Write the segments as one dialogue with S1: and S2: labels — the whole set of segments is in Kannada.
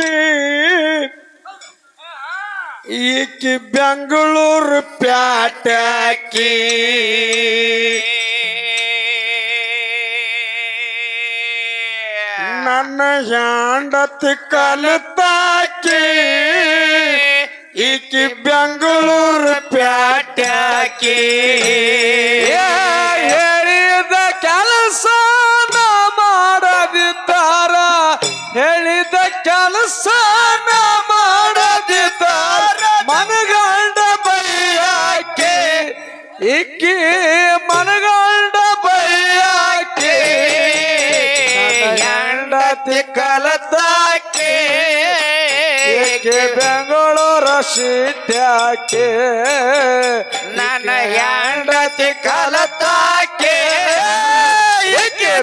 S1: ಈಕೆ ಈಕೆ ಬೆಂಗಳೂರು ಪ್ಯಾಟ್ಯಾಕಿ ನನ್ನ ಹೆಂಡತಿ ಕಲಿತಾಕಿ. ಈಕಿ ಬೆಂಗಳೂರು ಪ್ಯಾಟ್ಯಾಕಿ ಹೇಳಿದ ಕೆಲಸ ಮಾಡದಿದ್ದ ಹೇಳಿದ ಕೆಲಸ ಮಾಡದಿದ್ದಾರ ಮನಗಂಡ ಬೈಯಾಕೆ ಇಕ್ಕಿ ಮನಗಂಡ ಬೈಯಾಕೆ ಹೆಂಡತಿ ಕಲತಾಕೆ ಬೆಂಗಳೂರು ಸಿಟ್ಯಾಕೆ ನನ್ನ ಹೆಂಡತಿ ಕಲತಾಕೆ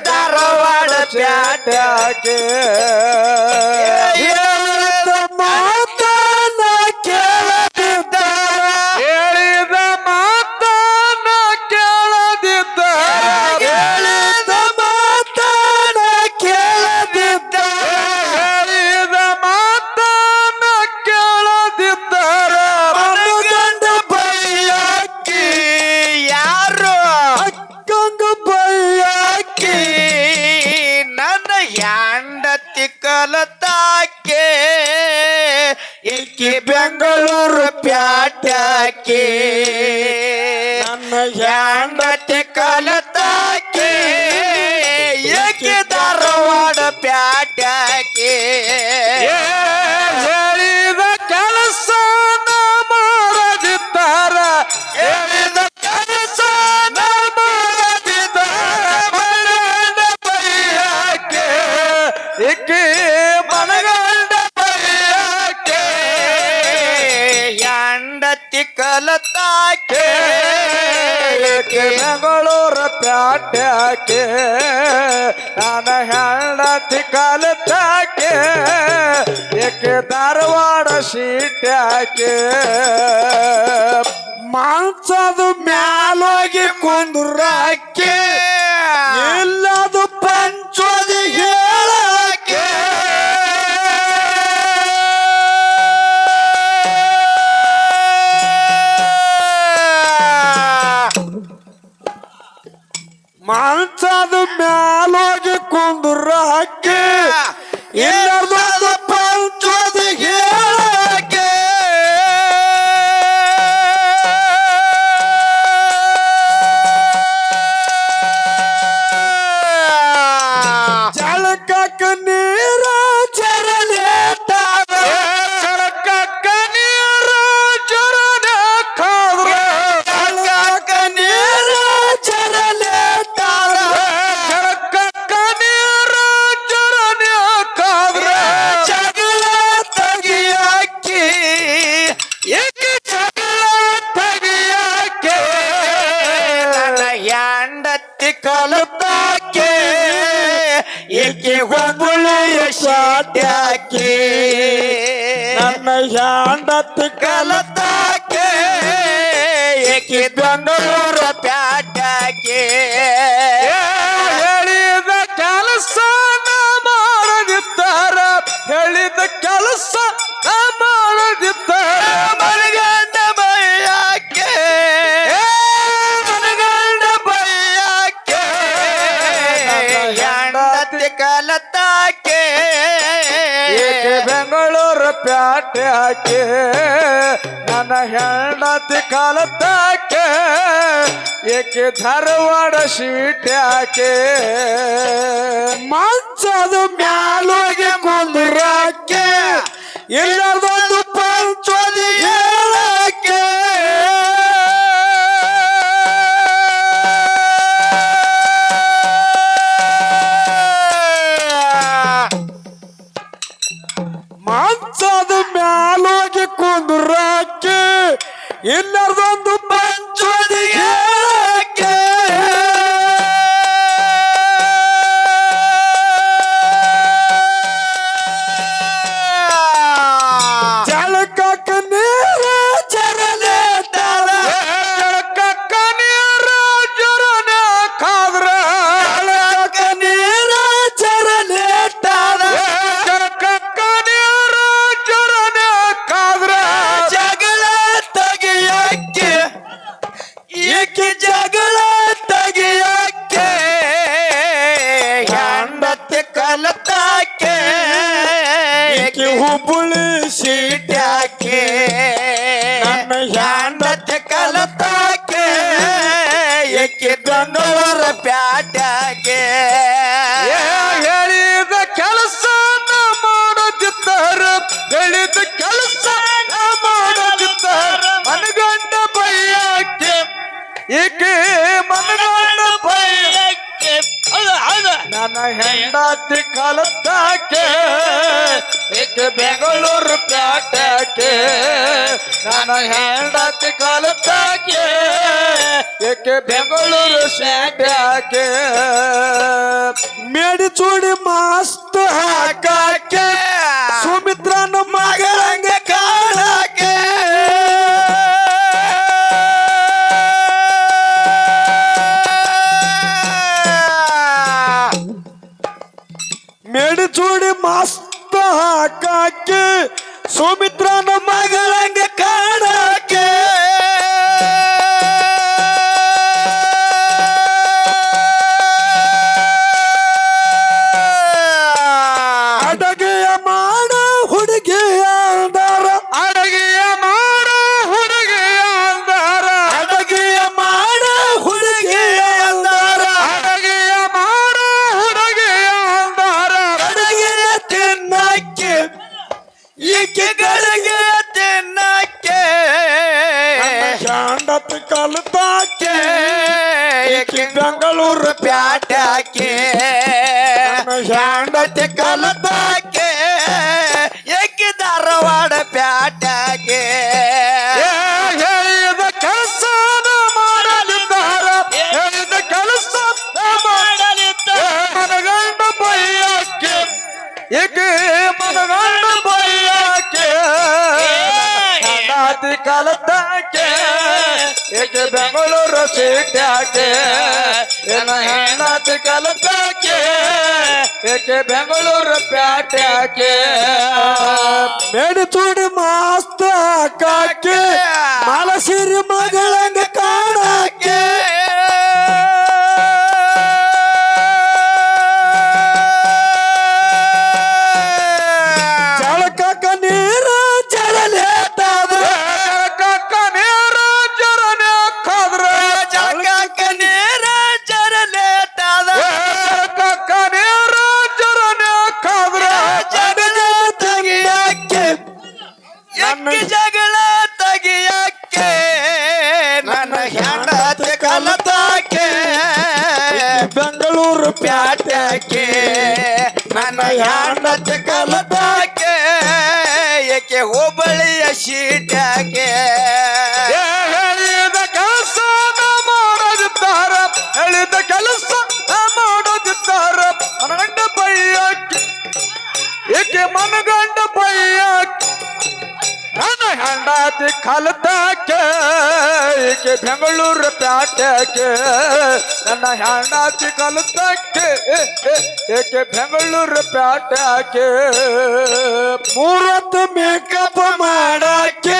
S1: ಧಾರವಾಡ ಪ್ಯಾಟ್ಯಾಕೆ ಯಾಕೆ ಮಾಂಸದ ಮ್ಯಾಲೋಗಿ ಕುಂದ್ರಾಕೆ ಒಂಬತ್ತು ಕಲತಾಕೆ ಏಕೆ ಬೆಂಗಳೂರ ಪ್ಯಾಟ್ಯಾಕೆ? ಹೇಳಿದ ಕೆಲಸ ಮಾಡಿದ್ದಾರೆ ಹೇಳಿದ ಕೆಲಸ ಕಟ್ಟಾಕೆ ನನ್ನ ಹೆಂಡತಿ ಕಾಲತ್ತಾಕೆ ಏಕೆ ಧಾರವಾಡ ಶೀಟ್ಯಾಕೆ ಮಂಚದ ಮ್ಯಾಲೋಗಿ ಕುಂದ್ರಾಕೆ ಇಲ್ಲದೊಂದು ಪಂಚೋದಿಗೆ
S2: ಏಕೆ ಮನಗಂಡ ಬೈಯಾಕೆ
S1: ಹೌದು ಹೌದು
S2: ನನ್ನ ಹೆಂಡತಿ ಕಲತಾಕೆ ಏಕೆ ಬೆಂಗಳೂರು ಪ್ಯಾಟಕ್ಕೆ ನನ್ನ ಹೆಂಡತಿ ಕಲತಾಕೆ ಏಕೆ ಬೆಂಗಳೂರು ಶಾಟ್ಯಾಕೆ ಮೇಡಿ ಚೂಡಿ ಮಸ್ತ್ ಹಾಕಾಕೆ ಸುಮಿತ್ರನ ಮೇಡಿ ಚೂಡಿ ಮಸ್ತ್ ಹಾಕಾಕೆ ಸುಮಿತ್ರನ ಮಗಳಂಗ ಶಾಂಡತ್ ಕಲ್ತಾಕೆ
S1: ಏಕೆ
S2: ಬೆಂಗಳೂರು
S1: ಪ್ಯಾಟ್ಯಾಕೆ. ಹೆಂಡತಿ ಕಲ್ತಾಕೆ ಏಕೆ ಧಾರವಾಡ ಪ್ಯಾಟ್ಯಾಕೆ.
S2: ಏ, ಹೇಳಿದ ಕೆಲಸ ಮಾಡಲಿದ್ದಾರ ಹೇಳಿದ ಕೆಲಸ ಮನಗಂಡ ಬೈಯಕ್ಕೆ ಏಕೆ ಮನಗಂಡ ಬೈಯಕ್ಕೆ ಹೆಂಡತಿ ಕಲತಾಕೆ ಏಕೆ ಬೆಂಗಳೂರು ಸೀಟ್ಯಾಕೆ ಏನ ಹೆಂಡತಿ ಕಲತಾಕೆ ಏಕೆ ಬೆಂಗಳೂರು ಪ್ಯಾಟ್ಯಾಕೆ ಮೇಡಿ ಚೂಡಿ ಮಾಸ್ತ ಕಾಕೆ ಮಾಲಸಿರಿ ಮಗಳಂಗ
S1: ಹೆಂಡತಿ ಕಲತಾಕೆ
S2: ಬೆಂಗಳೂರು
S1: ಪ್ಯಾಟ್ಯಾಕೆ ನನ್ನ ಹೆಂಡತಿ ಕಲತಾಕೆ ಏಕೆ ಹುಬ್ಬಳ್ಳಿಯ ಶೀಟ್ಯಾಕೆ
S2: ಏ ಹೇಳಿದ ಕೆಲಸ ಮಾಡೋದಿದ್ದಾರ ಹೇಳಿದ ಕೆಲಸ ಮಾಡೋದಿದ್ದಾರ ಮನಗಂಡ ಬೈಯಕ್ಕೆ ಏಕೆ ಮನಗಂಡ ಬೈಯಕ್ಕೆ ನನ್ನ ಹೆಂಡತಿ ಕಲತಾಕೆ ಏಕೆ ಬೆಂಗಳೂರು ಪ್ಯಾಟಕ್ಕೆ ನನ್ನ ಹೆಂಡತಿ ಕಲಿತಕ್ಕೆ ಏಕೆ ಬೆಂಗಳೂರು ಪ್ಯಾಟಕ್ಕೆ ಮೂರತ್ತು ಮೇಕಪ್ ಮಾಡಕ್ಕೆ.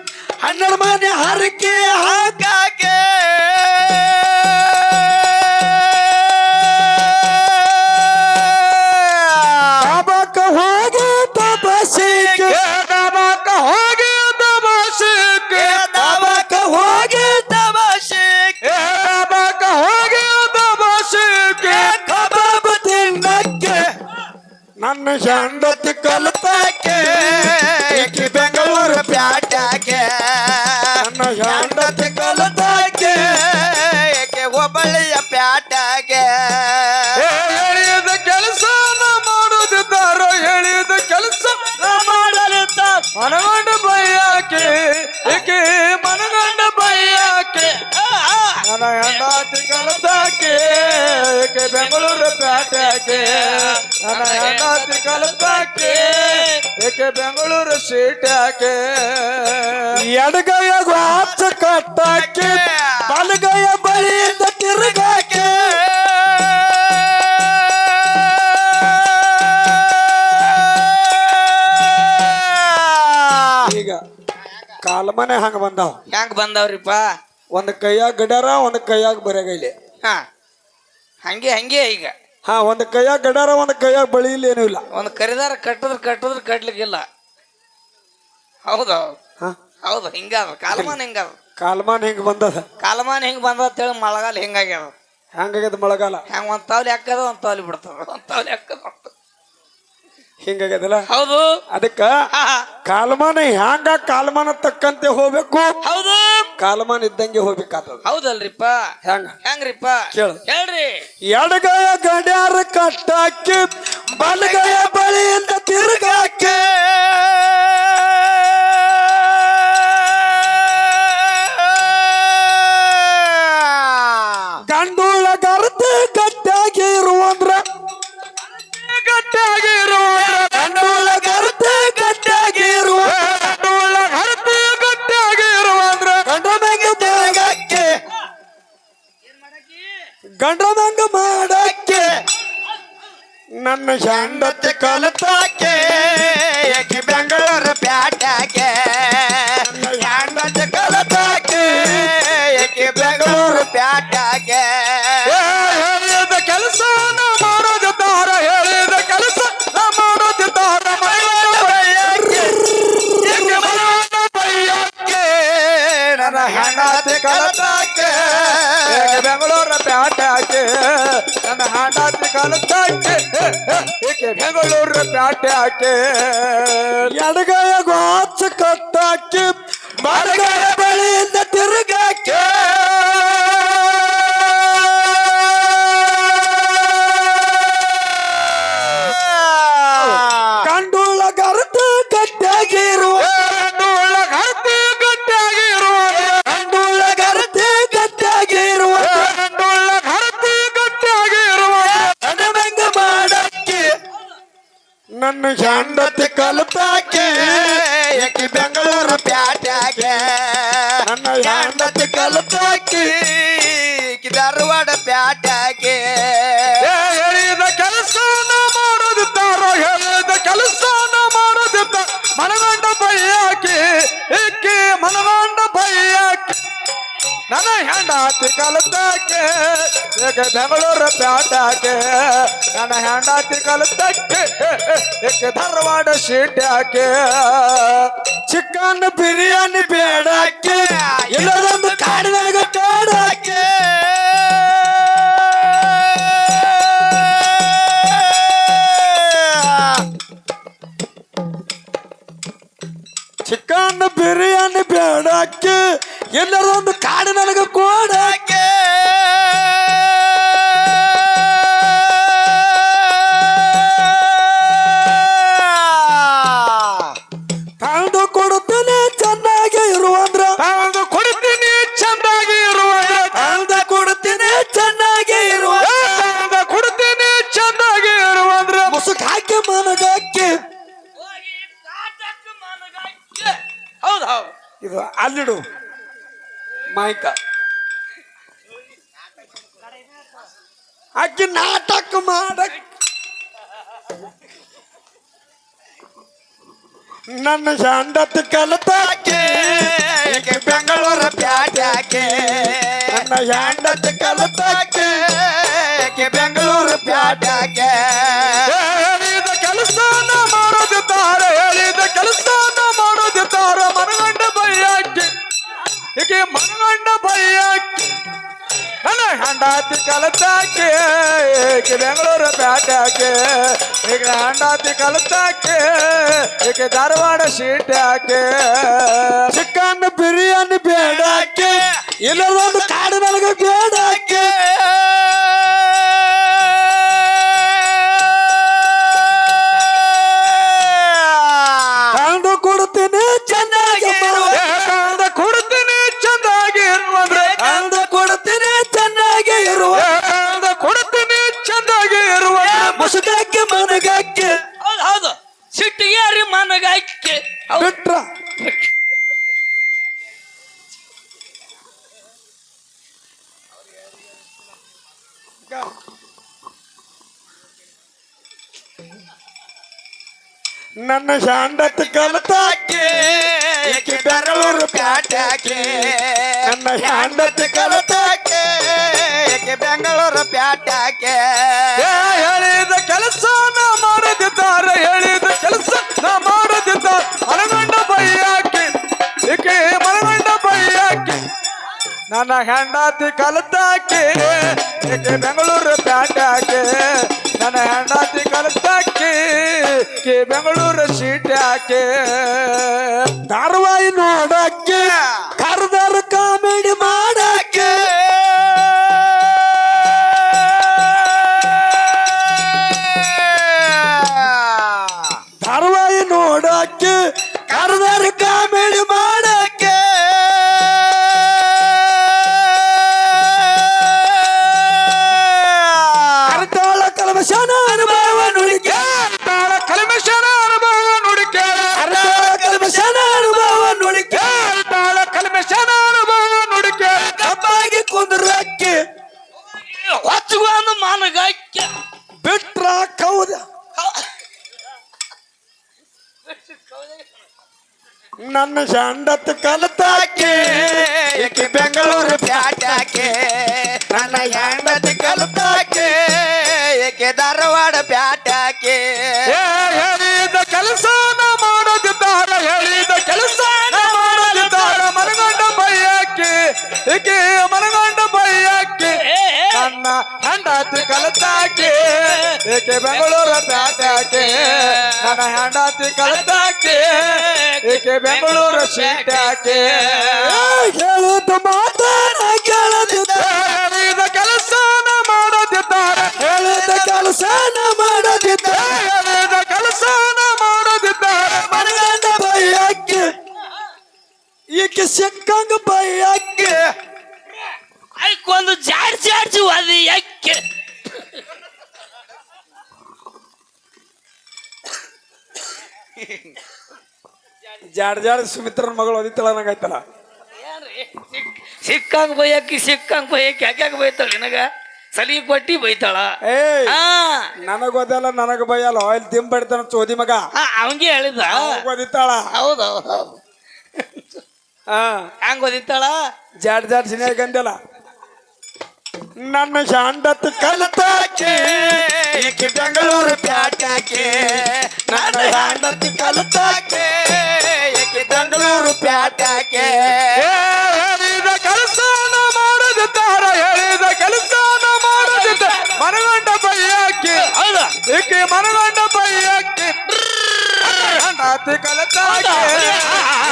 S2: ಹೋಗಿ ಹರಕೆ
S1: ತಿನ್ನಕ್ಕೆ. ನನ್ನ ಹೆಂಡತಿ ಕಲ್ತಾಕೆ ನನ್ನ ಹೆಂಡತಿ ಕಲತಾಕೆ ಏಕೆ
S2: ಬೆಂಗಳೂರು ಪ್ಯಾಟ್ಯಾಕೆ ನನ್ನ ಹೆಂಡತಿ ಕಲತಾಕೆ ಏಕೆ ಬೆಂಗಳೂರು ಸೀಟ್ಯಾಕೆ
S1: ಎಡಗೈಯ ವಾಚ ಕಟ್ಟಾಕೆ ಬಲಗೈಯ ಬಳಿಯಿಂದ ತಿರುಗಾಕೆ. ಈಗ ಕಾಲ್ಮನೆ ಹಂಗ ಬಂದಾವ.
S3: ಹೆಂಗ್ ಬಂದವ್ರಿಪ್ಪ?
S1: ಒಂದ್ ಕೈಯಾಗ ಗಡಾರ ಒಂದ್ ಕೈಯಾಗ ಬರೆಗೈಲಿ.
S3: ಹಾ ಹಂಗೆ ಹಂಗೆ ಈಗ.
S1: ಹಾ ಒಂದ್ ಕೈಯಾಗ ಗಡಾರ ಒಂದ್ ಕೈಯಾಗ ಬಳಿ ಇಲ್ಲ ಏನೂ ಇಲ್ಲ.
S3: ಒಂದು ಕರಿದಾರ ಕಟ್ಟದ್ರ ಕಟ್ಟದ್ರ ಕಟ್ಲಿಕ್ಕಿಲ್ಲ. ಹೌದು
S1: ಹಾ.
S3: ಹೌದು ಹಿಂಗಾದ ಕಾಲಮಾನ ಹಿಂಗಾದ
S1: ಕಾಲಮಾನ್ ಹಿಂಗ ಬಂದದ?
S3: ಕಾಲಮಾನ ಹಿಂಗ್ ಬಂದ ಅಂತೇಳಿ ಮಳೆಗಾಲ ಹಿಂಗಾಗ್ಯದ.
S1: ಹೆಂಗಾಗ್ಯದ ಮಳೆಗಾಲ?
S3: ಹೆಂಗ್ ಒಂದ್ ತಾವ್ಲಿ ಹಾಕದ ಒಂದ್ ತಾವ್ಲಿ ಬಿಡ್ತದ ಒಂದ್ ತಾವ್ಲಿ ಹಾಕದ.
S1: ಹಿಂಗಾಗ್ಯದಲ್ಲ?
S3: ಹೌದು.
S1: ಅದಕ್ಕ ಕಾಲಮಾನ ಹ್ಯಾಂಗ ಕಾಲಮಾನ ತಕ್ಕಂತೆ ಹೋಗ್ಬೇಕು?
S3: ಹೌದು.
S1: ಕಾಲಮಾನ ಇದ್ದಂಗೆ ಹೋಗ್ಬೇಕಾಗ್ತದ
S3: ಹೌದಲ್ರಿಪ್ಪ.
S1: ಹ್ಯಾಂಗ?
S3: ಹೆಂಗ್ರಿಪ್ಪ?
S1: ಕೇಳು.
S3: ಹೇಳ್ರಿ.
S1: ಎಡಗಯ ಗಡ್ಯಾರ ಕಟ್ಟಾಕಿ ಬಲಗಯ ಬಳಿಯಿಂದ ತಿರುಗಾಕೆ. ಕಲತಾಕೆ ಏಕೆ ಪ್ಯಾಟೆ ಪ್ಯಾಟ್ಯಾಕೆ ಎಡಗೈಯ ಗೋಚ ಕಟ್ಟಾಕಿ ಬಲಗೈಯ ಬಳಿಯಿಂದ ಕಲಿತಾಕೆ ಧಾರವಾಡ ಪ್ಯಾಟ್ಯಾಗೆ
S2: ಏ, ಹೇಳಿದ ಕೆಲಸ ಮಾಡೋದಿದ್ದಾರೋ ಹೇಳಿದ ಕೆಲಸ ಮಾಡೋದಿದ್ದ ಮನಗಂಡ ಬೈಯಾಕಿ ಇಕ್ಕಿ ಮನಗಂಡ ಬೈಯಾಕಿ ನನ್ನ ಹೆಂಡಾತಿ ಕಲತಾಕೆ ಈಗ ಬೆಂಗಳೂರು ಪ್ಯಾಟಾಕೆ ನನ್ನ ಹೆಂಡಾತಿ ಕಲತಕ್ಕೆ ಈಗ ಧಾರವಾಡ ಸೀಟ್ಯಾಕೆ
S1: ಚಿಕನ್ ಬಿರಿಯಾನಿ ಬೇಡಕ್ಕೆ ಇಲ್ಲದೊಂದು ಕಾಡಿನಾಗ ಕಾಡಕ್ಕೆ ಚಿಕನ್ ಬಿರಿಯಾನಿ ಬೇಡಕ್ಕೆ ಎಲ್ಲರೊಂದು ಕಾಡಿನೊಳಗೆ ಕೊಡಕ್ಕೆ ಅಲ್ಲಿಡು ಮಾಯ್ಕ ಅಕ್ಕಿ ನಾಟಕ ಮಾಡಕ್ ನನ್ನ ಶಾಂಡತ್ ಕಲತಾಕೆ
S2: ಈಕೆ ಬೆಂಗಳೂರು ಪ್ಯಾಟ್ಯಾಕೆ
S1: ನನ್ನ ಶಾಂಡತ್ ಕಲತಾಕೆ
S2: ಈಕೆ ಬೆಂಗಳೂರು ಪ್ಯಾಟ್ಯಾಕೆ ಈಕೆ ಮನಗಂಡ ಬೈಯಾಕಿ, ನನ್ನ ಹಂಡಾತಿ ಕಲತಾಕೆ, ಈಕೆ ಬೆಂಗಳೂರು ಪ್ಯಾಟ್ಯಾಕೆ ಈಗ ಹಂಡಾತಿ ಕಲತಾಕೆ, ಈಕೆ ಧಾರವಾಡ ಸೀಟ್ಯಾಕೆ
S1: ಚಿಕನ್ ಬಿರಿಯಾನಿ ಬೇಡಾಕೆ ಇಲ್ಲದೊಂದು ಕಾಡು ನನಗೆ ಬೇಡಾಕೆ
S2: ಹೇಳಿದ ಕೆಲಸ ನಾ ಮಾಡದಿದ್ದಾರೆ ಹೇಳಿದ ಕೆಲಸ ನಾ ಮಾಡದಿದ್ದ ಮನಗಂಡ ಬೈಯಾಕಿ ಈಕೆ ಮನಗಂಡ ಬೈಯಾಕಿ ನನ್ನ ಹೆಂಡತಿ ಕಲತಾಕಿ ಈಕೆ ಬೆಂಗಳೂರು ಪ್ಯಾಟ್ಯಾಕೆ ನನ್ನ ಹೆಂಡತಿ ಕಲತಾಕಿ ಕೆ ಬೆಂಗಳೂರು ಸೀಟ್ಯಾಕೆ
S1: ಧಾರವಾಹಿ ನೋಡಕ್ಕೆ
S2: ಪ್ಯಾಟ್ಯಾಕೆ ಹೇಳಿದ ಕೆಲಸ ಮಾಡೋದಿದ್ದಾರೆ ಹೇಳಿದ ಕೆಲಸ ಮಾಡೋದಿದ್ದಾರೆ ಮನಗಂಡ ಬೈಯಾಕಿ? ಏಕೆ ಮನಗಂಡ ಬೈಯಾಕಿ? ನನ್ನ ಹೆಂಡತಿ ಕಲತಾಕೆ? ಏಕೆ ಬೆಂಗಳೂರು ಪ್ಯಾಟ್ಯಾಕೆ ನನ್ನ ಹೆಂಡತಿ ಕಲತಾಕೆ? ಏಕೆ ಬೆಂಗಳೂರು ಸೀಟ್ಯಾಕೆ?
S1: ಹೇಳುತ್ತ ಮಾತಾಡ ಈಕೆ ಸಿಕ್ಕಂಗ ಬೈಯಕ್ಕೆ
S3: ಐಕೊಂದು ಜಾಡ್ ಜಾಡ್ಸಿ ಒದಿ ಯಾಕೆ
S1: ಜಾಡ್ ಜಾಡ್ ಸುಮಿತ್ರನ ಮಗಳು ಓದಿತ್ತಳ ನಂಗಾಯ್ತಲ್ಲ?
S3: ಸಿಕ್ಕಂಗ್ ಬೈಯಕ್ಕಿ ಸಿಕ್ಕಂಗ್ ಬೈಯಕ್ಕಿ ಯಾಕ್ಯಾಕ ಬೈತಾಳ ನಿನಗ? ಸಲಿ ಕೊಟ್ಟಿ ಬೈತಾಳ. ಏ
S1: ನನಗ್ ಓದಲ್ಲ ನನಗ ಬೈಯಲ್ಲ ಆಯಿಲ್ ದಿಂಬಡ್ತಾನ ಚೋದಿ ಮಗ.
S3: ಅವಂಗೆ ಹೇಳಿದ
S1: ಓದಿತ್ತಾಳ
S3: ಹೌದು ಹೌದು.
S1: ಹಾ
S3: ಹಂಗ ಓದಿತ್ತಾಳ?
S1: ಜಾಡ್ ಜಾಡ್ ಸಿನಿಮಾ ಗಂದಲ್ಲ ನನ್ನ ಶಾಂಡತ್ ಕಲತಾಕೆ
S2: ಏಕೆ ಬೆಂಗಳೂರು ಪ್ಯಾಟಾಕೆ ನನ್ನ ಶಾಂಡತ್ ಕಲತಾಕೆ ಏಕೆ ಬೆಂಗಳೂರು ಪ್ಯಾಟಾಕೆ ಹೇಳಿದ ಕೆಲಸನ ಮಾಡೋದಿದ್ದಾರ ಹೇಳಿದ ಕೆಲಸನ ಮಾಡದ ಮನಗಂಡ ಬೈಯಾಕಿ
S3: ಹೌದಾ?
S2: ಏಕೆ ಮನಗಂಡ ಹೆಂಡತಿ ಕಲತಾಕೆ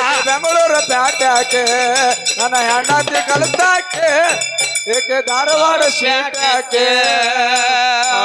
S2: ಏಕೆ ಬೆಂಗಳೂರು ಪ್ಯಾಟ್ಯಾಕೆ ನನ್ನ ಹೆಂಡತಿ ಕಲತಾಕೆ ಏಕೆ ಧಾರವಾಡ ಸೀಟ್ಯಾಕೆ ಆ